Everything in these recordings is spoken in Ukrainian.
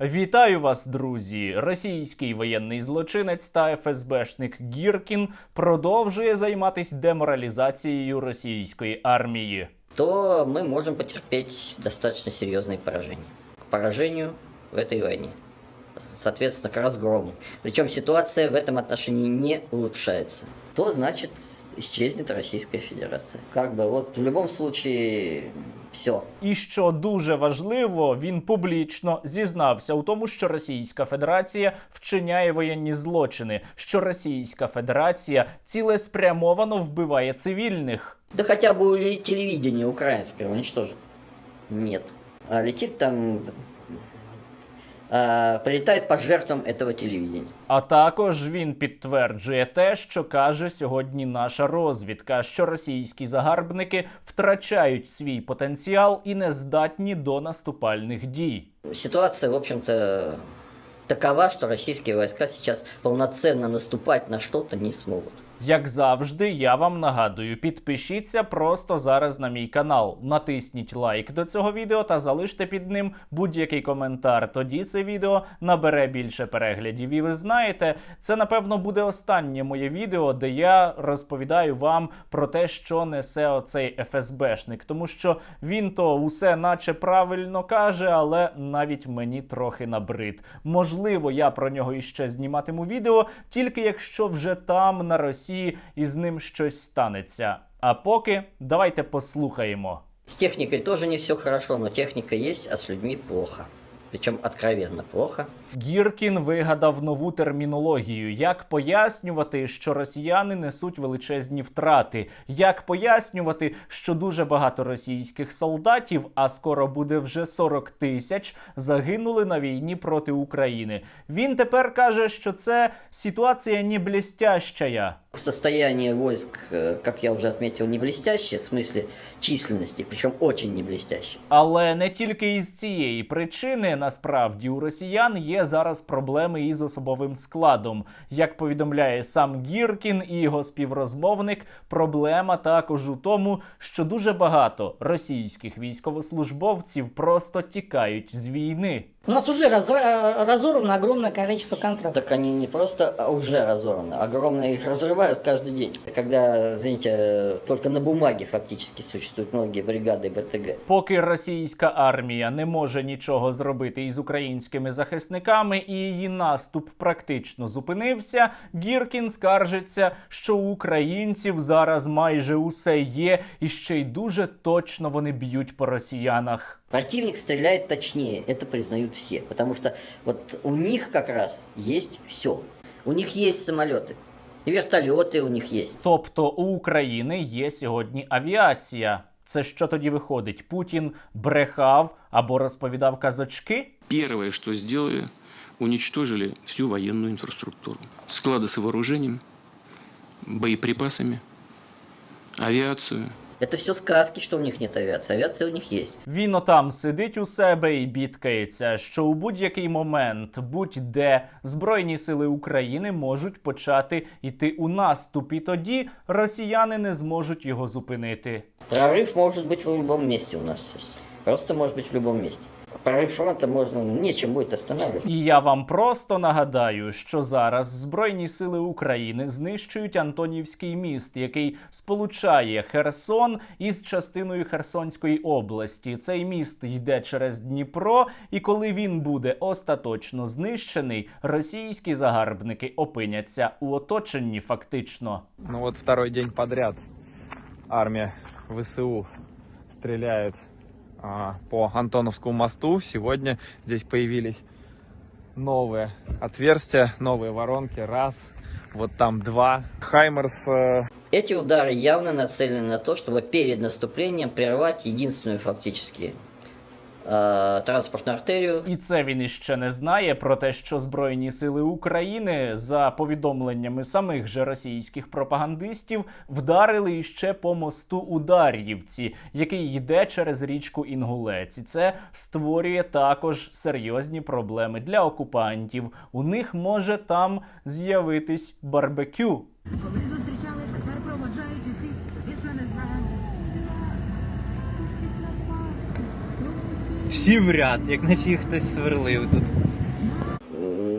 Вітаю вас, друзі! Російський воєнний злочинець та ФСБшник Гіркін продовжує займатися деморалізацією російської армії. то мы можем потерпеть достаточно серьезные поражения. К поражению в этой войне. Соответственно, к разгрому. Причем ситуация в этом отношении не улучшается. То значит исчезнет Российская Федерация. Как бы вот в любом случае все. І що дуже важливо, він публічно зізнався у тому, що Російська Федерація вчиняє воєнні злочини, що Російська Федерація цілеспрямовано вбиває цивільних. Да хоча б у українське уничтожить. уничтожит. Нет. А летить там... а, прилетает по жертвам этого телевидения. А також він підтверджує те, що каже сьогодні наша розвідка, що російські загарбники втрачають свій потенціал і не здатні до наступальних дій. Ситуация, в общем-то, такова, что российские войска сейчас полноценно наступать на что-то не смогут. Як завжди, я вам нагадую, підпишіться просто зараз на мій канал, натисніть лайк до цього відео та залиште під ним будь-який коментар. Тоді це відео набере більше переглядів. І ви знаєте, це напевно буде останнє моє відео, де я розповідаю вам про те, що несе оцей ФСБшник, тому що він то усе наче правильно каже, але навіть мені трохи набрид. Можливо, я про нього іще зніматиму відео, тільки якщо вже там на Росії із ним щось станеться. А поки давайте послухаємо. С техникой тоже не все хорошо, но техника есть, а с людьми плохо. Причем откровенно плохо. Гіркін вигадав нову термінологію, як пояснювати, що росіяни несуть величезні втрати, як пояснювати, що дуже багато російських солдатів, а скоро буде вже 40 тисяч, загинули на війні проти України. Він тепер каже, що це ситуація не блістящая. Состояние войск, э, как я уже отметил, не блестящее, в смысле численности, причем очень не блестящее. Але не тільки із цієї причини насправді у росіян є зараз проблеми із особовим складом. Як повідомляє сам Гіркін і його співрозмовник, проблема також у тому, що дуже багато російських військовослужбовців просто тікають з війни. У нас уже раз- э, разорвано огромное количество контрактов. Так они не просто а уже разорваны, огромно их разрывают каждый день. Когда, извините, э, только на бумаге фактически существуют многие бригады БТГ. Поки російська армія не може нічого зробити із українськими захисниками, і її наступ практично зупинився, Гіркін скаржиться, що у українців зараз майже усе є, і ще й дуже точно вони б'ють по росіянах. Противник стреляет точнее, это признают все. Потому что вот у них как раз есть все. У них есть самолеты. И вертолеты у них есть. Тобто у України є сьогодні авіація. Це що тоді виходить? Путін брехав або розповідав казочки? Первое, что сделали, уничтожили всю военную инфраструктуру. Склады с вооружением, боеприпасами, авиацию. Это все сказки, что у них нет авиации. Авиация у них есть. Він отам сидить у себе і бідкається, що у будь-який момент, будь-де Збройні сили України можуть почати йти у наступ, і тоді росіяни не зможуть його зупинити. Прорыв может быть в любом месте у нас. сейчас. Просто может быть в любом месте. Прорыв фронта можно, нечем будет останавливать. І я вам просто нагадаю, що зараз Збройні сили України знищують Антонівський міст, який сполучає Херсон із частиною Херсонської області. Цей міст йде через Дніпро, і коли він буде остаточно знищений, російські загарбники опиняться у оточенні фактично. Ну вот второй день подряд армия ВСУ стреляет а, по Антоновскому мосту. Сегодня здесь появились новые отверстия, новые воронки. Раз, вот там два. Хаймерс э, Эти удары явно нацелены на то, чтобы перед наступлением прервать единственную фактически э, транспортную артерию. І це він іще не знає про те, що Збройні сили України, за повідомленнями самих же російських пропагандистів, вдарили іще по мосту у Дар'ївці, який йде через річку Інгулець. І це створює також серйозні проблеми для окупантів. У них може там з'явитись барбекю. Всі в ряд, як наче їх хтось сверлив тут.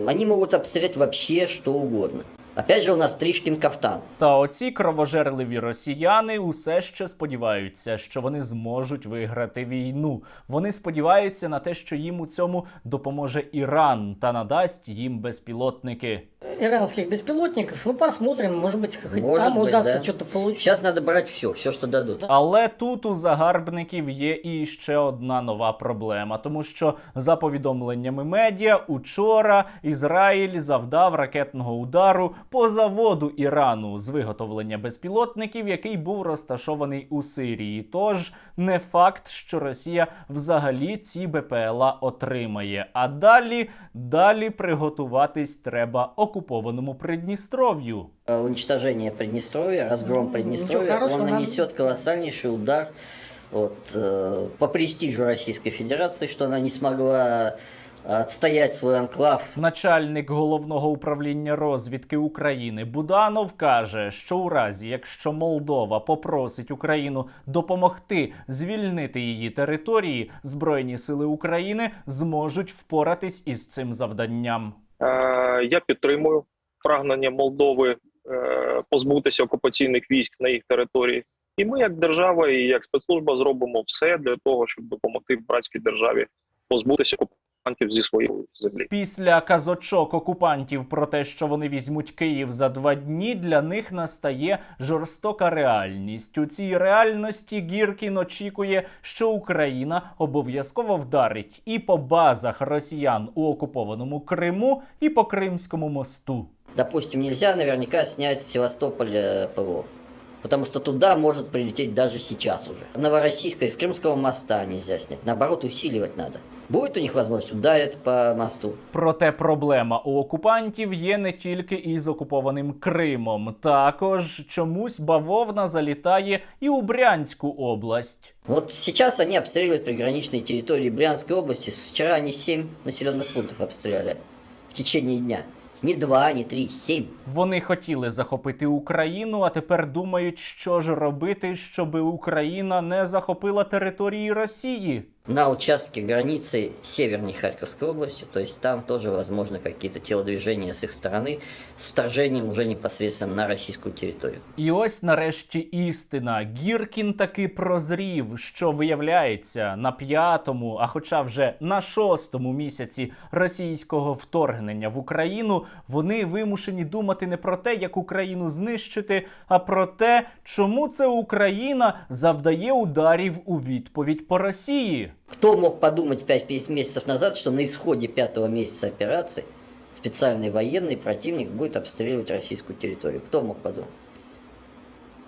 Они можуть обстрелять вообще що угодно. Опять же, у нас Тришкин кафтан. Та оці кровожерливі росіяни усе ще сподіваються, що вони зможуть виграти війну. Вони сподіваються на те, що їм у цьому допоможе Іран та надасть їм безпілотники. Иранских беспилотников. Ну, посмотрим, может быть, хоть Может там быть, удастся да. что-то получить. Сейчас надо брать все, все, что дадут. Але тут у загарбників є і ще одна нова проблема, тому що за повідомленнями медіа, учора Ізраїль завдав ракетного удару по заводу Ірану з виготовлення безпілотників, який був розташований у Сирії. Тож не факт, що Росія взагалі ці БПЛА отримає. А далі, далі приготуватись треба окупованому Придністров'ю. Э, Уничтожение Приднестровья, разгром Ну, он нам- нанесет колоссальнейший удар вот, э, по престижу Российской Федерации, что она не смогла отстоять свой анклав Начальник головного управління розвідки України Буданов каже, що у разі, якщо Молдова попросить Україну допомогти звільнити її території, збройні сили України зможуть впоратись із цим завданням. Е, Я підтримую прагнення Молдови е, позбутися окупаційних військ на їх території. І ми, як держава і як спецслужба, зробимо все для того, щоб допомогти братській державі позбутися окупантів зі своєї землі. Після казочок окупантів про те, що вони візьмуть Київ за два дні, для них настає жорстока реальність. У цій реальності Гіркін очікує, що Україна обов'язково вдарить і по базах росіян у окупованому Криму, і по Кримському мосту. Допустим, нельзя наверняка снять с Севастополя ПВО. Потому что туда может прилететь даже сейчас уже. Новороссийска из Крымского моста нельзя снять. Наоборот, усиливать надо. Будет у них возможность, ударят по мосту. Проте проблема у окупантів є не тільки із окупованим Кримом. Також чомусь бавовна залітає і у Брянську область. Вот сейчас они обстреливают приграничные территории Брянской области. Вчера они 7 населенных пунктов обстреляли в течение дня. Не два, не три, семь. Вони хотіли захопити Україну, а тепер думають, що ж робити, щоб Україна не захопила території Росії. На участке границы северней Харьковской области, то есть там тоже возможно какие-то телодвижения с их стороны с вторжением уже непосредственно на российскую территорию. І ось нарешті істина. Гіркін таки прозрів, що виявляється на п'ятому, а хоча вже на шостому місяці російського вторгнення в Україну, вони вимушені думати не про те, як Україну знищити, а про те, чому це Україна завдає ударів у відповідь по Росії. Кто мог подумать 5 месяцев назад, что на исходе пятого месяца операции специальный военный противник будет обстреливать российскую территорию? Кто мог подумать?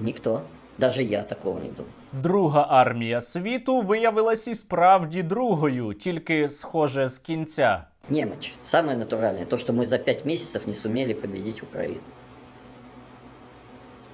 Никто. Даже я такого не думал. Друга армія світу виявилась і справді другою, тільки схоже з кінця. Немочь. Самое натуральное. То, что мы за 5 месяцев не сумели победить Украину.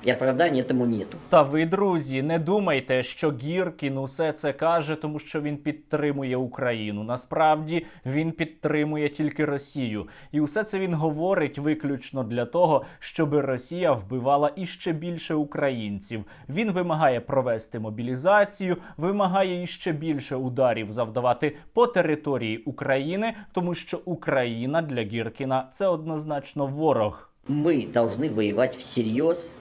И оправданий этому нету. Та ви, друзі, не думайте, що Гіркін усе це каже, тому що він підтримує Україну. Насправді він підтримує тільки Росію, і усе це він говорить виключно для того, щоб Росія вбивала іще більше українців. Він вимагає провести мобілізацію, вимагає іще більше ударів завдавати по території України, тому що Україна для Гіркіна це однозначно ворог. Мы должны воевать всерьез,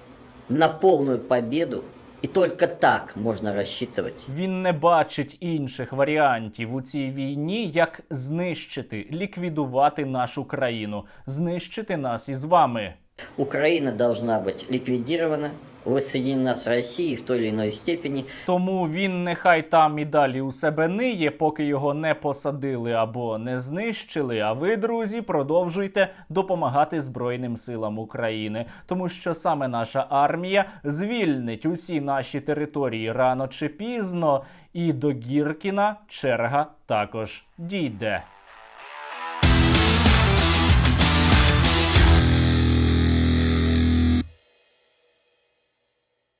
на повну победу, І тільки так можна розчитувати. Він не бачить інших варіантів у цій війні, як знищити, ліквідувати нашу країну, знищити нас із вами. Украина должна быть ликвидирована, воссоединена с Россией в той или иной степени. Тому він нехай там і далі у себе ниє, поки його не посадили або не знищили. А ви, друзі, продовжуйте допомагати Збройним силам України, тому що саме наша армія звільнить усі наші території рано чи пізно, і до Гіркіна черга також дійде.